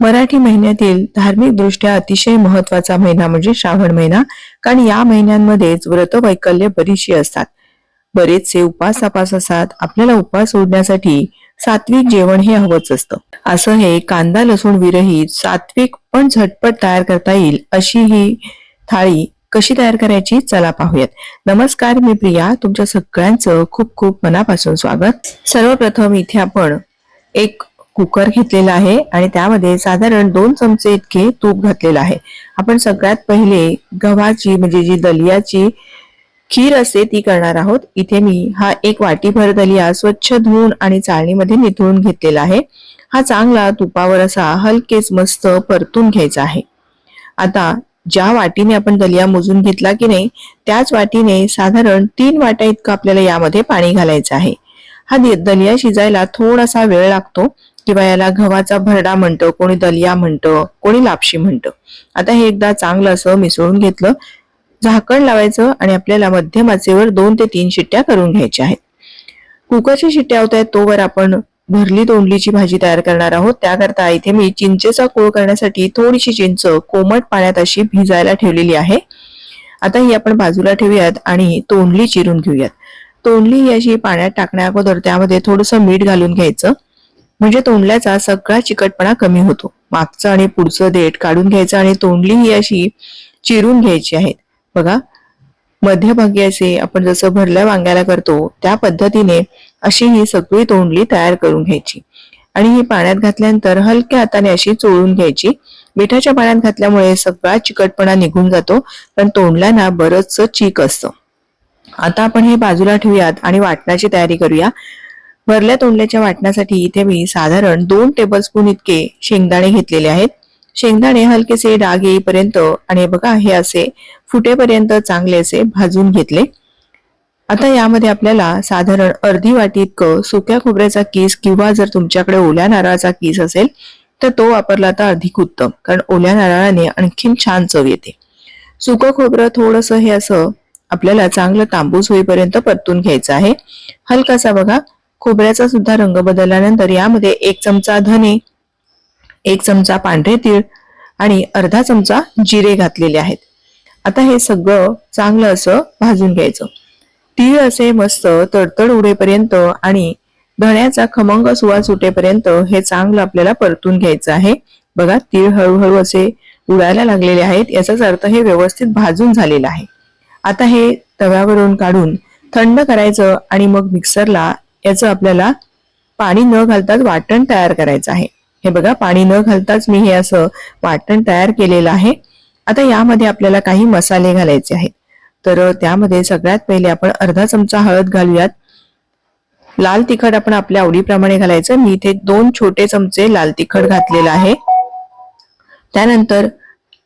मराठी महिन्यातील धार्मिक दृष्ट्या अतिशय महत्त्वाचा महिना म्हणजे श्रावण महिना. कारण या महिन्यांमध्येच व्रत वैकल्य बरीचशी असतात. बरेचसे उपास तपास असतात. आपल्याला उपास सोडण्यासाठी सात्विक जेवण हे हवंच असतं. असं हे कांदा लसूण विरहित सात्विक पण झटपट तयार करता येईल अशी ही थाळी कशी तयार करायची? चला पाहूयात. नमस्कार मी प्रिया. तुमच्या सगळ्यांचं खूप खूप मनापासून स्वागत. सर्वप्रथम इथे आपण एक कुकर घेतलेला आहे आणि त्यामध्ये साधारण दोन चमचे इतके तूप घातलेलं आहे. आपण सगळ्यात पहिले गव्हाची म्हणजे जी दलियाची खीर असते ती करणार आहोत. इथे मी हा एक वाटीभर दलिया स्वच्छ धुवून आणि चाळणीमध्ये निथळून घेतलेला आहे. हा चांगला तुपावर असा हलकेच मस्त परतून घ्यायचा आहे. आता ज्या वाटीने आपण दलिया मोजून घेतला की नाही त्याच वाटीने साधारण तीन वाट्या इतकं आपल्याला यामध्ये पाणी घालायचं आहे. हा दलिया शिजायला थोडासा वेळ लागतो. किंवा याला गव्हाचा भरडा म्हणतं कोणी दलिया म्हणतं कोणी लापशी म्हणतं. आता हे एकदा चांगलं असं मिसळून घेतलं झाकण लावायचं आणि आपल्याला मध्यमाचेवर दोन ते तीन शिट्ट्या करून घ्यायच्या आहेत. कुकरच्या शिट्ट्या होत आहेत तोवर आपण भरली तोंडलीची भाजी तयार करणार आहोत. त्याकरता इथे मी चिंचेचा कोळ करण्यासाठी थोडीशी चिंच कोमट पाण्यात अशी भिजायला ठेवलेली आहे. आता ही आपण बाजूला ठेवूयात आणि तोंडली चिरून घेऊयात. तोंडली ही अशी पाण्यात टाकण्या अगोदर त्यामध्ये थोडंसं मीठ घालून घ्यायचं. म्हणजे तोंडल्याचा सगळा चिकटपणा कमी होतो. मागचं आणि पुढचं देठ काढून घ्यायचं आणि तोंडली ही अशी चिरून घ्यायची आहेत. बघा मध्यभागी असे आपण जसं भरल्या वांग्याला करतो त्या पद्धतीने अशी ही सगळी तोंडली तयार करून घ्यायची. आणि ही पाण्यात घातल्यानंतर हलक्या हाताने अशी चोळून घ्यायची. मिठाच्या पाण्यात घातल्यामुळे सगळा चिकटपणा निघून जातो पण तोंडल्यांना बरंच चीक असतं. आता आपण हे बाजूला ठेवूयात आणि वाटण्याची तयारी करूया. भरल्या तोंडल्याच्या वाटण्यासाठी इथे मी साधारण दोन टेबलस्पून इतके शेंगदाणे घेतलेले आहेत. शेंगदाणे हलकेसे डाग येईपर्यंत आणि बघा हे असे फुटेपर्यंत चांगले असे भाजून घेतले. आता यामध्ये आपल्याला साधारण अर्धी वाटी इतकं सुक्या खोबऱ्याचा किस किंवा जर तुमच्याकडे ओल्या नारळाचा किस असेल तर तो वापरला तर अधिक उत्तम कारण ओल्या नारळाने आणखीन छान चव येते. सुकं खोबरं थोडंसं हे असं आपल्याला चांगलं तांबूस होईपर्यंत परतून घ्यायचं आहे. हलकासा बघा खोबऱ्याचा सुद्धा रंग बदलल्यानंतर यामध्ये एक चमचा धने एक चमचा पांढरे तीळ आणि अर्धा चमचा जिरे घातलेले आहेत. आता हे सगळं चांगलं असं भाजून घ्यायचं. तीळ असे मस्त तडतड उडेपर्यंत आणि धण्याचा खमंग सुवास सुटेपर्यंत हे चांगलं आपल्याला परतून घ्यायचं आहे. बघा तीळ हळूहळू असे उडायला लागलेले आहेत. याचाच अर्थ हे व्यवस्थित भाजून झालेलं आहे. आता हे तव्यावरून काढून थंड करायचं आणि मग मिक्सरला याचं आपल्याला पाणी न घालताच वाटण तयार करायचं आहे. हे बघा पाणी न घालताच मी हे असं वाटण तयार केलेलं आहे. आता यामध्ये आपल्याला काही मसाले घालायचे आहेत. तर त्यामध्ये सगळ्यात पहिले आपण अर्धा चमचा हळद घालूयात. लाल तिखट आपण आपल्या आवडीप्रमाणे घालायचं. मी इथे दोन छोटे चमचे लाल तिखट घातलेलं आहे. त्यानंतर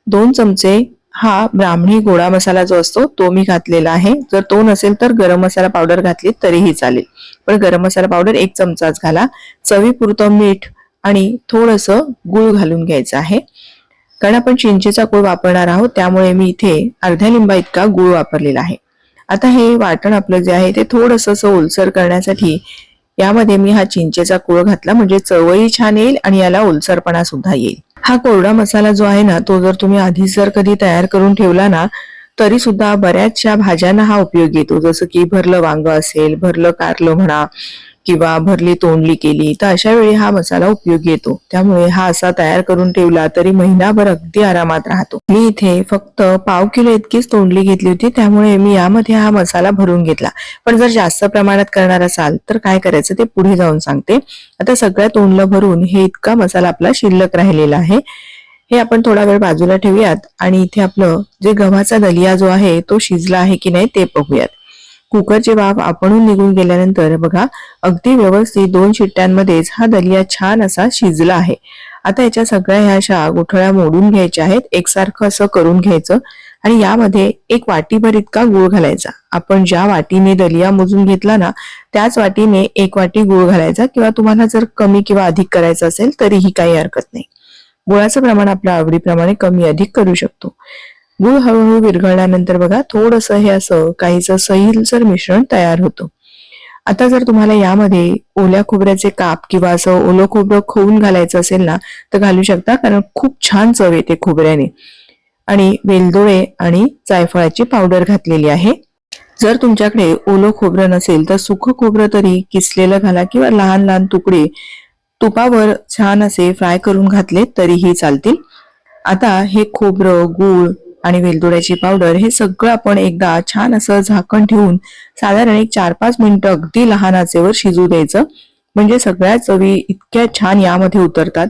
दोन चमचे हा ब्राह्मणी गोडा मसाला जो असतो तो मी घातलेला आहे. जर तो नसेल तर गरम मसाला पावडर घातली तरीही चालेल. पण गरम मसाला पावडर एक चमचाच घाला. चवीपुरतं मीठ आणि थोडस गुळ घालून घ्यायचं आहे. कारण आपण चिंचेचा गुळ वापरणार आहोत त्यामुळे मी इथे अर्ध्या लिंबा इतका गुळ वापरलेला आहे. आता हे वाटण आपलं जे आहे ते थोडस असं ओलसर करण्यासाठी यामध्ये मी हा चिंचेचा कुळ घातला. म्हणजे चवही छान येईल आणि याला ओलसरपणा सुद्धा येईल. हा कोरडा मसाला जो आहे ना तो जर तुम्ही आधीच जर कधी तयार करून ठेवला ना तरी सुद्धा बऱ्याचशा भाज्यांना हा उपयोग येतो. जसं की भरलं वांग असेल भरलं कारलं म्हणा किंवा भरली तोंडली केली तर अशा वेळी हा मसाला उपयोगी येतो. त्यामुळे हा असा तयार करून ठेवला तरी महिनाभर अगदी आरामात राहतो. मी इथे फक्त पाव किलो इतकीच तोंडली घेतली होती त्यामुळे मी यामध्ये हा मसाला भरून घेतला. पण जर जास्त प्रमाणात करणार असाल तर काय करायचं ते पुढे जाऊन सांगते. आता सगळ्या तोंडलं भरून हे इतका मसाला आपला शिल्लक राहिलेला आहे. हे आपण थोडा वेळ बाजूला ठेवूयात आणि इथे आपलं जे गव्हाचा दलिया जो आहे तो शिजला आहे की नाही ते बघूयात. कुकरची वाफ आपणून निघून गेल्यानंतर बघा अगदी व्यवस्थित दोन शिट्ट्यांमध्येच हा दलिया छान असा शिजला आहे. आता याच्या सगळ्या ह्या अशा गोठळ्या मोडून घ्यायच्या आहेत. एकसारखं असं करून घ्यायचं आणि यामध्ये एक वाटीभर इतका गुळ घालायचा. आपण ज्या वाटीने दलिया मोजून घेतला ना त्याच वाटीने एक वाटी गुळ घालायचा किंवा तुम्हाला जर कमी किंवा अधिक करायचं असेल तरीही काही हरकत नाही. गुळाचं प्रमाण आपल्या आवडीप्रमाणे कमी अधिक करू शकतो. गुळ हळूहळू विरघळल्यानंतर बघा थोडस हे असं काहीच सैलसर मिश्रण तयार होतं. आता जर तुम्हाला यामध्ये ओल्या खोबऱ्याचे काप किंवा असं ओलं खोबरं खवून घालायचं असेल ना तर घालू शकता कारण खूप छान चव येते खोबऱ्याने. आणि वेलदोळे आणि जायफळाची पावडर घातलेली आहे. जर तुमच्याकडे ओलं खोबरं नसेल तर सुखं खोबरं तरी किसलेलं घाला किंवा लहान लहान तुकडे तुपावर छान असे फ्राय करून घातले तरीही चालतील. आता हे खोबरं गूळ आणि वेलदोड्याची पावडर हे सगळं आपण एकदा छान असं झाकण ठेवून साधारण एक चार पाच मिनिटं अगदी लहान आचेवर शिजू द्यायचं. म्हणजे सगळ्या चवी इतक्या छान यामध्ये उतरतात.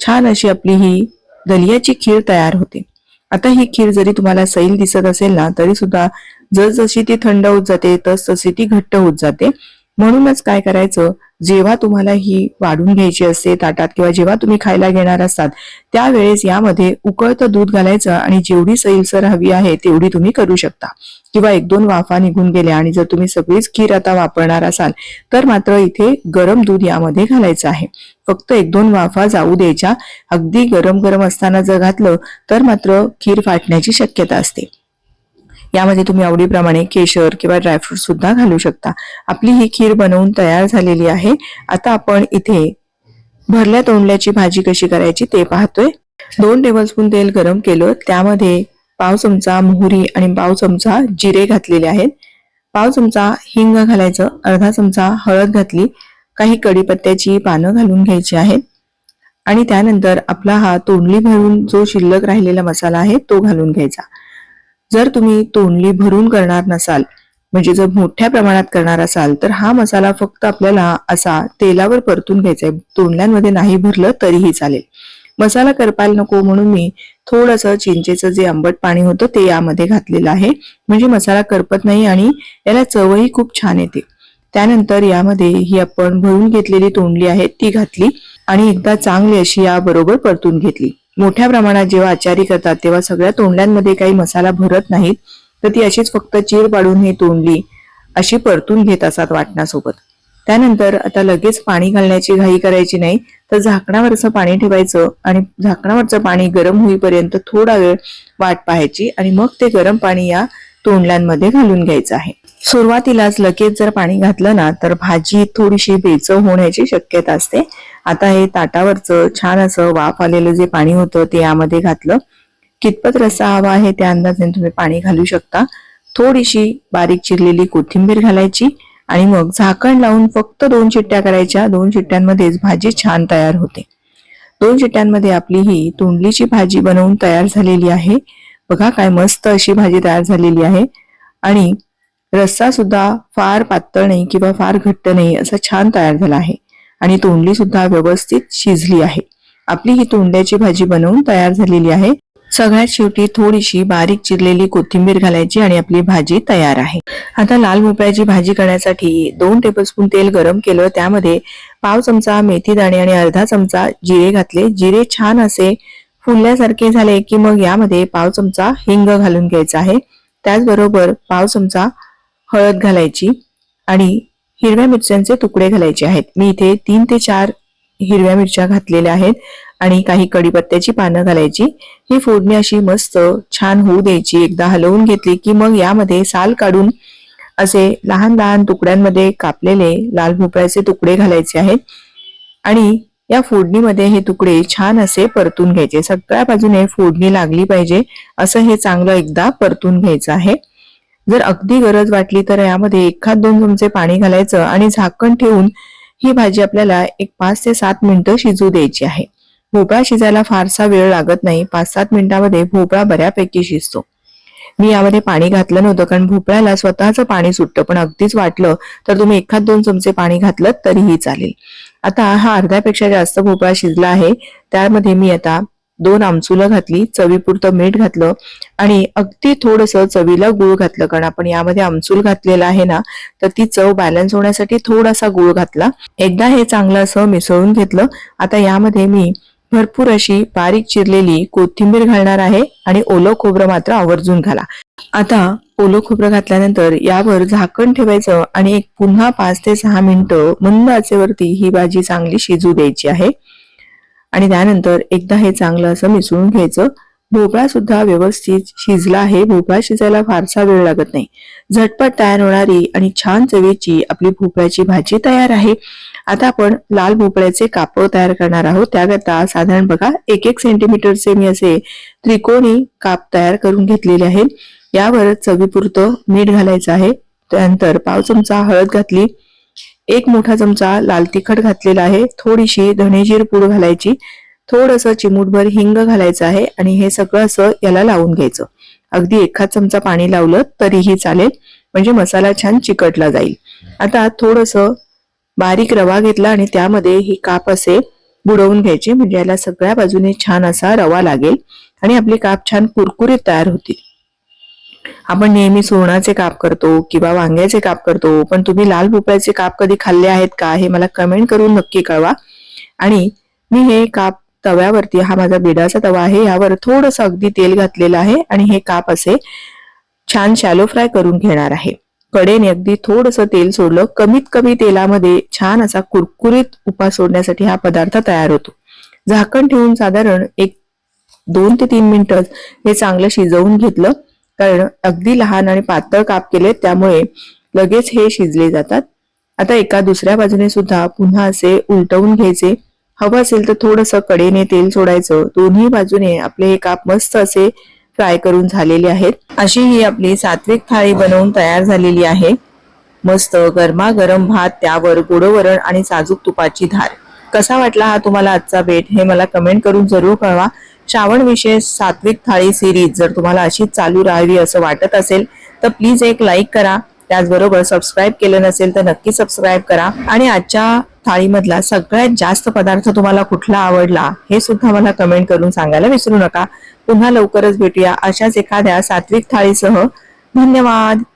छान अशी आपली ही दलियाची खीर तयार होते. आता ही खीर जरी तुम्हाला सैल दिसत असेल ना तरी सुद्धा जसजशी ती थंड होत जाते तस तशी ती घट्ट होत जाते. म्हणूनच काय करायचं? जेव्हा तुम्हाला ही वाढून घ्यायची असते ताटात किंवा जेव्हा तुम्ही खायला घेणार असतात त्यावेळेस यामध्ये उकळतं दूध घालायचं आणि जेवढी सैलसर हवी आहे तेवढी तुम्ही करू शकता. किंवा एक दोन वाफा निघून गेल्या आणि जर तुम्ही सगळीच खीर आता वापरणार असाल तर मात्र इथे गरम दूध यामध्ये घालायचं आहे. फक्त एक दोन वाफा जाऊ द्यायच्या. अगदी गरम गरम असताना जर घातलं तर मात्र खीर फाटण्याची शक्यता असते. यामध्ये तुम्ही आवडीप्रमाणे केशर किंवा ड्रायफ्रूट सुद्धा घालू शकता. आपली ही खीर बनवून तयार झालेली आहे. आता आपण इथे भरल्या तोंडल्याची भाजी कशी करायची ते पाहतोय. दोन टेबलस्पून तेल गरम केलं. त्यामध्ये पाव चमचा मोहरी आणि पाव चमचा जिरे घातलेले आहेत. पाव चमचा हिंग घालायचं. अर्धा चमचा हळद घातली. काही कढीपत्त्याची पानं घालून घ्यायची आहेत. आणि त्यानंतर आपला हा तोंडली भरून जो शिल्लक राहिलेला मसाला आहे तो घालून घ्यायचा. जर तुम्ही तोंडली भरून करणार नसाल म्हणजे जर मोठ्या प्रमाणात करणार असाल तर हा मसाला फक्त आपल्याला असा तेलावर परतून घ्यायचा आहे. तोंडल्यांमध्ये नाही भरलं तरीही चालेल. मसाला करपायला नको म्हणून मी थोडंसं चिंचेचं जे आंबट पाणी होतं ते यामध्ये घातलेलं आहे. म्हणजे मसाला करपत नाही आणि याला चवही खूप छान येते. त्यानंतर यामध्ये ही आपण भरून घेतलेली तोंडली आहे ती घातली आणि एकदा चांगली अशी या बरोबर परतून घेतली. मोठ्या प्रमाणात जेव्हा आचारी करतात तेव्हा सगळ्या तोंडल्यांमध्ये काही मसाला भरत नाहीत तर ती अशीच फक्त चीर पाडून हे तोंडली अशी परतून घेत असतात वाटण्यासोबत त्यानंतर आता लगेच पाणी घालण्याची घाई करायची नाही तर झाकणावरचं पाणी ठेवायचं आणि झाकणावरचं पाणी गरम होईपर्यंत थोडा वेळ वाट पाहायची आणि मग ते गरम पाणी या तोंडल्यांमध्ये घालून घ्यायचं आहे. सुरुवातीलाच लगेच जर पाणी घातलं ना तर भाजी थोडीशी बेचव होण्याची शक्यता असते. आता हे ताटावरचं छान असं वाफ आलेलं जे पाणी होतं ते यामध्ये घातलं. कितपत रस्सा हवा आहे त्या अंदाजाने तुम्ही पाणी घालू शकता. थोडीशी बारीक चिरलेली कोथिंबीर घालायची आणि मग झाकण लावून फक्त दोन चिट्ट्या करायच्या. दोन चिट्ट्यांमध्येच भाजी छान तयार होते. दोन चिट्ट्यांमध्ये आपली ही तोंडलीची भाजी बनवून तयार झालेली आहे. बघा काय मस्त अशी भाजी तयार झालेली आहे. आणि रस्सा सुद्धा फार पातळ नाही किंवा फार घट्ट नाही असा छान तयार झाला आहे. आणि तोंडली सुद्धा व्यवस्थित शिजली आहे. आपली ही तोंड्याची भाजी बनवून तयार झालेली आहे. सगळ्यात शेवटी थोडीशी बारीक चिरलेली कोथिंबीर घालायची आणि आपली भाजी तयार आहे. आता लाल भोपळ्याची भाजी करण्यासाठी दोन टेबलस्पून तेल गरम केलं. त्यामध्ये पाव चमचा मेथी दाणे आणि अर्धा चमचा जिरे घातले. जिरे छान असे फुलल्यासारखे झाले की मग यामध्ये पाव चमचा हिंग घालून घ्यायचा आहे. त्याचबरोबर पाव चमचा हळद घालायची आणि हिरव्या मिरच्यांचे तुकडे घालायचे आहेत. मी इथे तीन ते चार हिरव्या मिरच्या घातलेल्या आहेत आणि काही कडीपत्त्याची पानं घालायची. ही फोडणी अशी मस्त छान होऊ द्यायची. एकदा हलवून घेतली की मग यामध्ये साल काढून असे लहान लहान तुकड्यांमध्ये कापलेले लाल भोपळ्याचे तुकडे घालायचे आहेत. आणि या फोडणीमध्ये हे तुकडे छान असे परतून घ्यायचे. सगळ्या बाजूने फोडणी लागली पाहिजे. असं हे चांगलं एकदा परतून घ्यायचं आहे. जर अगदी गरज वाटली तर यामध्ये एखाद दोन चमचे पाणी घालायचं आणि झाकण ठेवून ही भाजी आपल्याला एक पाच ते सात मिनिटं शिजू द्यायची आहे. भोपळा शिजायला फारसा वेळ लागत नाही. पाच सात मिनिटांमध्ये भोपळा बऱ्यापैकी शिजतो. मी यामध्ये पाणी घातलं नव्हतं कारण भोपळ्याला स्वतःचं पाणी सुटतं. पण अगदीच वाटलं तर तुम्ही एखाद दोन चमचे पाणी घातलं तरीही चालेल. आता हा अर्ध्यापेक्षा जास्त भोपळा शिजला आहे. त्यामध्ये मी आता दोन आमचुलं घातली चवीपुरतं मीठ घातलं आणि अगदी थोडंसं चवीला गुळ घातलं. कारण आपण यामध्ये आमचूल घातलेला आहे ना तर ती चव बॅलन्स होण्यासाठी थोडासा गुळ घातला. एकदा हे चांगलं असं मिसळून घेतलं. आता यामध्ये मी भरपूर अशी बारीक चिरलेली कोथिंबीर घालणार आहे आणि ओलं खोबरं मात्र आवर्जून घाला. आता ओलं खोबरं घातल्यानंतर यावर झाकण ठेवायचं आणि एक पुन्हा पाच ते सहा मिनिटं मंद आचेवरती ही भाजी चांगली शिजू द्यायची आहे. आणि त्यानंतर एकदा हे चांगलं असं मिसळून घ्यायचं. भोपळा सुद्धा व्यवस्थित शिजला आहे. भोपळा शिजायला फारसा वेळ लागत नाही. झटपट तयार होणारी आणि छान चवीची आपली भोपळ्याची भाजी तयार आहे. आता आपण लाल भोपळ्याचे काप तयार करणार आहोत. त्याकरता साधारण बघा एक एक सेंटीमीटरचे मी असे त्रिकोणी काप तयार करून घेतलेले आहेत. यावर चवीपुरतं मीठ घालायचं आहे. त्यानंतर पाव चमचा हळद घातली. एक मोठा चमचा लाल तिखट घातलेला आहे. थोडीशी धणेजीर पूड घालायची. थोडंसं चिमूटभर हिंग घालायचं आहे आणि हे सगळं असं याला लावून घ्यायचं. अगदी एखाद चमचा पाणी लावलं तरीही चालेल. म्हणजे मसाला छान चिकटला जाईल. आता थोडस बारीक रवा घेतला आणि त्यामध्ये ही काप असे बुडवून घ्यायचे. म्हणजे याला सगळ्या बाजूने छान असा रवा लागेल आणि आपली काप छान कुरकुरीत तयार होतील. आपण नेहमी सोनाचे काप करतो किंवा वांग्याचे काप करतो पण तुम्ही लाल भोपळ्याचे काप कधी खाल्ले आहेत का हे मला कमेंट करून नक्की कळवा. आणि मी हे काप तव्यावरती हा माझा बिडाचा तवा आहे यावर थोडस अगदी तेल घातलेलं आहे आणि हे काप असे छान शॅलो फ्राय करून घेणार आहे. कडेने अगदी थोडस तेल सोडलं कमीत कमी तेलामध्ये छान असा कुरकुरीत उपा सोडण्यासाठी हा पदार्थ तयार होतो. झाकण ठेवून साधारण एक दोन ते तीन मिनिटं हे चांगलं शिजवून घेतलं. कारण अगदी लहान आणि पातळ काप केले त्यामुळे लगेच हे शिजले जातात. आता एका दुसऱ्या बाजूने सुद्धा पुन्हा असे उलटवून घ्यायचे. हवं असेल तर थोडस कडेने तेल सोडायचं. दोन्ही बाजूने आपले हे काप मस्त असे फ्राय करून झालेले आहेत. अशी ही आपली सात्विक थाळी बनवून तयार झालेली आहे. मस्त गरमागरम भात त्यावर गोडवरण आणि साजूक तुपाची धार. कसा वाटला हा तुम्हाला आजचा भेट हे मला कमेंट करून जरूर कळवा. श्रावण विशेष सात्विक थाळी सिरीज जर तुम्हाला अशीच चालू राहावी असं वाटत असेल तर प्लीज एक लाईक करा. त्याचबरोबर सबस्क्राईब केलं नसेल तर नक्की सबस्क्राईब करा. आणि आजच्या थाळीमधला सगळ्यात जास्त पदार्थ तुम्हाला कुठला आवडला हे सुद्धा मला कमेंट करून सांगायला विसरू नका. पुन्हा लवकरच भेटूया अशाच एखाद्या सात्विक थाळीसह. धन्यवाद!